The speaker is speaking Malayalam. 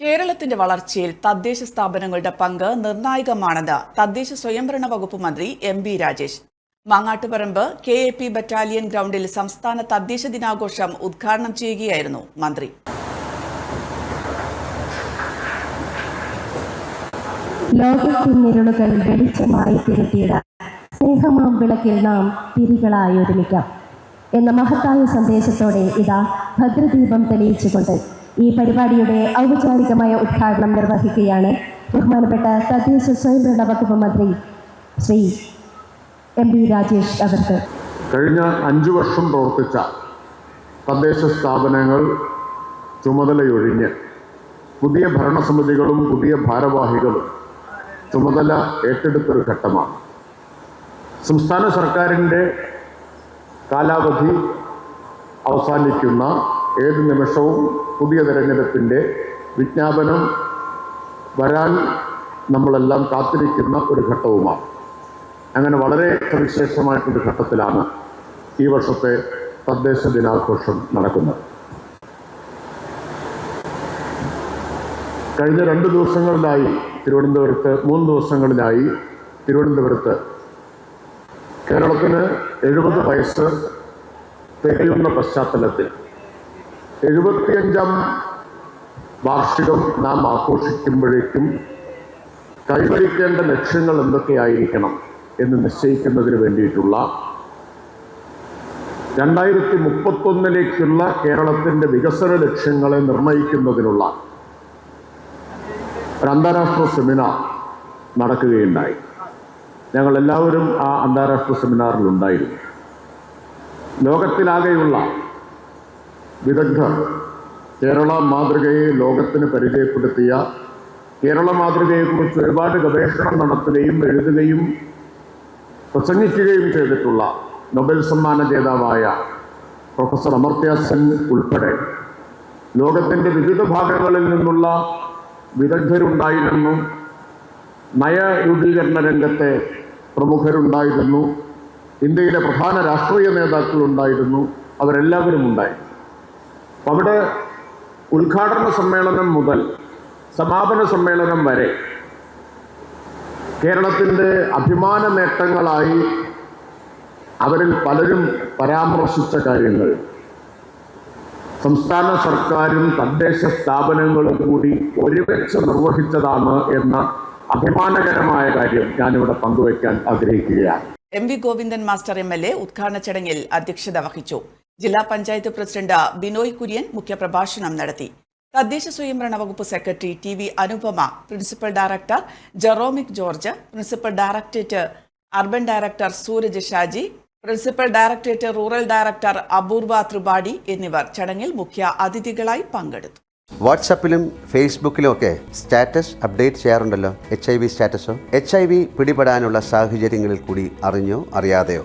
കേരളത്തിന്റെ വളർച്ചയിൽ തദ്ദേശ സ്ഥാപനങ്ങളുടെ പങ്ക് നിർണായകമാണെന്ന് തദ്ദേശ സ്വയംഭരണ വകുപ്പ് മന്ത്രി M B Rajesh. Mangattuparamba K A P battalion ഗ്രൗണ്ടിൽ സംസ്ഥാന തദ്ദേശ ദിനാഘോഷം ഉദ്ഘാടനം ചെയ്യുകയായിരുന്നു മന്ത്രി. വിളക്കിൽ നാം തിരികളായി ഒരുമിക്കാം എന്ന മഹത്തായ സന്ദേശത്തോടെ ഇതാ ഭദ്രദീപം തെളിയിച്ചുകൊണ്ട് ഈ പരിപാടിയുടെ ഔപചാരികമായ ഉദ്ഘാടനം നിർവഹിക്കുകയാണ് ബഹുമാനപ്പെട്ട തദ്ദേശ സ്വയംഭരണ വകുപ്പ് മന്ത്രി ശ്രീ എം പി രാജേഷ് അവർക്ക്. കഴിഞ്ഞ അഞ്ചു വർഷം പ്രവർത്തിച്ച തദ്ദേശ സ്ഥാപനങ്ങൾ ചുമതലയൊഴിഞ്ഞ് പുതിയ ഭരണസമിതികളും പുതിയ ഭാരവാഹികളും ചുമതല ഏറ്റെടുത്തൊരു ഘട്ടമാണ്. സംസ്ഥാന സർക്കാരിന്റെ കാലാവധി അവസാനിക്കുന്ന ഏത് നിമിഷവും പുതിയ തെരഞ്ഞെടുപ്പിന്റെ വിജ്ഞാപനം വരാൻ നമ്മളെല്ലാം കാത്തിരിക്കുന്ന ഒരു ഘട്ടവുമാണ്. അങ്ങനെ വളരെ സവിശേഷമായിട്ടൊരു ഘട്ടത്തിലാണ് ഈ വർഷത്തെ തദ്ദേശ ദിനാഘോഷം നടക്കുന്നത്. കഴിഞ്ഞ രണ്ട് ദിവസങ്ങളിലായി തിരുവനന്തപുരത്ത് മൂന്ന് ദിവസങ്ങളിലായി തിരുവനന്തപുരത്ത് കേരളത്തിന് എഴുപത് വയസ്സ് തികയുന്ന പശ്ചാത്തലത്തിൽ എഴുപത്തിയഞ്ചാം വാർഷികം നാം ആഘോഷിക്കുമ്പോഴേക്കും കൈവരിക്കേണ്ട ലക്ഷ്യങ്ങൾ എന്തൊക്കെയായിരിക്കണം എന്ന് നിശ്ചയിക്കുന്നതിന് വേണ്ടിയിട്ടുള്ള രണ്ടായിരത്തി മുപ്പത്തൊന്നിലേക്കുള്ള കേരളത്തിന്റെ വികസന ലക്ഷ്യങ്ങളെ നിർണയിക്കുന്നതിനുള്ള ഒരു അന്താരാഷ്ട്ര സെമിനാർ നടക്കുകയുണ്ടായി. ഞങ്ങൾ എല്ലാവരും ആ അന്താരാഷ്ട്ര സെമിനാറിൽ ഉണ്ടായിരുന്നു ലോകത്തിലാകെയുള്ള വിദഗ്ധർ കേരള മാതൃകയെ ലോകത്തിന് പരിചയപ്പെടുത്തിയ കേരള മാതൃകയെക്കുറിച്ച് ഒരുപാട് ഗവേഷണം നടത്തുകയും എഴുതുകയും പ്രസംഗിക്കുകയും ചെയ്തിട്ടുള്ള നൊബേൽ സമ്മാന ജേതാവായ പ്രൊഫസർ അമർത്യ സെൻ ഉൾപ്പെടെ ലോകത്തിന്റെ വിവിധ ഭാഗങ്ങളിൽ നിന്നുള്ള വിദഗ്ധരുണ്ടായിരുന്നു. നയരൂപീകരണ രംഗത്തെ പ്രമുഖരുണ്ടായിരുന്നു. ഇന്ത്യയിലെ പ്രധാന രാഷ്ട്രീയ നേതാക്കളുണ്ടായിരുന്നു. അവരെല്ലാവരും ഉണ്ടായിരുന്നു അവിടെ ഉദ്ഘാടന സമ്മേളനം മുതൽ സമാപന സമ്മേളനം വരെ കേരളത്തിന്റെ അഭിമാന നേട്ടങ്ങളായി അവരിൽ പലരും പരാമർശിച്ച കാര്യങ്ങൾ. സംസ്ഥാന സർക്കാരും തദ്ദേശ സ്ഥാപനങ്ങളും കൂടി ഒരുമിച്ച് നിർവഹിച്ചതാണ് എന്ന അഭിമാനകരമായ കാര്യം ഞാനിവിടെ പങ്കുവയ്ക്കാൻ ആഗ്രഹിക്കുകയാണ്. M V Govindan master M L A ഉദ്ഘാടന ചടങ്ങിൽ അധ്യക്ഷത വഹിച്ചു. ജില്ലാ പഞ്ചായത്ത് പ്രസിഡന്റ് ബിനോയ് കുര്യൻ മുഖ്യപ്രഭാഷണം നടത്തി. തദ്ദേശ സ്വയംഭരണ വകുപ്പ് secretary T V Anupama principal director Jeromic George principal directorate urban director Sooraj Shaji principal directorate rural director Apoorva Tripathi എന്നിവർ ചടങ്ങിൽ മുഖ്യ അതിഥികളായി പങ്കെടുത്തു. വാട്സപ്പിലും ഫേസ്ബുക്കിലും ഒക്കെ സ്റ്റാറ്റസ് അപ്ഡേറ്റ് ചെയ്യാറുണ്ടല്ലോ? എച്ച് ഐ വി സ്റ്റാറ്റസോ? എച്ച് ഐ വി പിടിപെടാനുള്ള സാഹചര്യങ്ങളിൽ കൂടി അറിഞ്ഞോ അറിയാതെയോ?